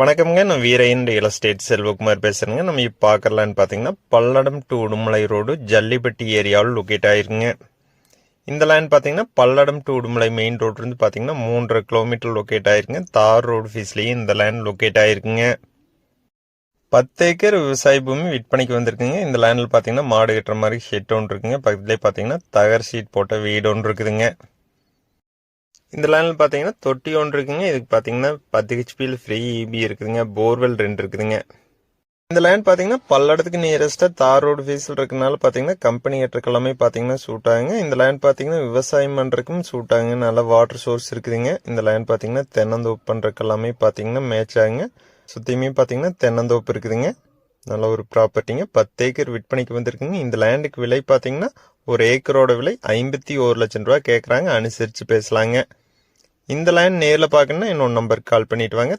வணக்கம்ங்க. நான் Veeraiyan real estate Selvakumar பேசுறேங்க. நம்ம இப்போ பார்க்கலான்னு பார்த்தீங்கன்னா பல்லடம் டு உடுமலை ரோடு ஜல்லிப்பட்டி ஏரியாவில் லொக்கேட் ஆயிருக்குங்க. இந்த லேண்ட் பார்த்தீங்கன்னா பல்லடம் டு உடுமலை மெயின் ரோட்லேருந்து பார்த்தீங்கன்னா மூன்றரை கிலோமீட்டர் லொக்கேட் ஆயிருக்குங்க. தார் ரோடு ஃபீஸ்லேயே இந்த லேண்ட் லொக்கேட் ஆயிருக்குங்க. பத்து ஏக்கர் விவசாய பூமி விற்பனைக்கு வந்திருக்குங்க. இந்த லேண்டில் பார்த்தீங்கன்னா மாடு கட்டுற மாதிரி ஷெட் ஒன்று இருக்குங்க. பக்கத்துலேயே பார்த்தீங்கன்னா தகர் ஷீட் போட்ட வீடு ஒன்று இருக்குதுங்க. இந்த லேண்டில் பார்த்தீங்கன்னா தொட்டி ஒன்று இருக்குங்க. இதுக்கு பார்த்தீங்கன்னா பத்து ஹெச்பியில் ஃப்ரீ இபி இருக்குதுங்க. போர்வெல் ரெண்டு இருக்குதுங்க. இந்த லேண்ட் பார்த்தீங்கன்னா பல்லடத்துக்கு நியரஸ்ட்டாக தார் ரோடு ஃபீஸில் இருக்கனால பார்த்தீங்கன்னா கம்பெனி கட்டுறக்கு பார்த்தீங்கன்னா சூட் ஆகுங்க. இந்த லேண்ட் பார்த்தீங்கன்னா விவசாயம் பண்ணுறதுக்கும் சூட் ஆகுங்க. நல்ல வாட்டர் சோர்ஸ் இருக்குதுங்க. இந்த லேண்ட் பார்த்தீங்கன்னா தென்னந்தோப்பு பண்ணுறக்கு எல்லாமே பார்த்தீங்கன்னா மேட்ச் ஆகுங்க. சுற்றியுமே பார்த்தீங்கன்னா தென்னந்தோப்பு இருக்குதுங்க. நல்ல ஒரு ப்ராப்பர்ட்டிங்க பத்து ஏக்கர் விற்பனைக்கு வந்திருக்குங்க. இந்த லேண்டுக்கு விலை பார்த்தீங்கன்னா ஒரு ஏக்கரோட விலை ஐம்பத்தி ஒரு லட்சம் ரூபா கேட்குறாங்க அனுசரித்து பேசலாங்க. இந்த லைன் நேரில் பார்க்கணுன்னா இன்னொரு நம்பருக்கு கால் பண்ணிட்டு வாங்க.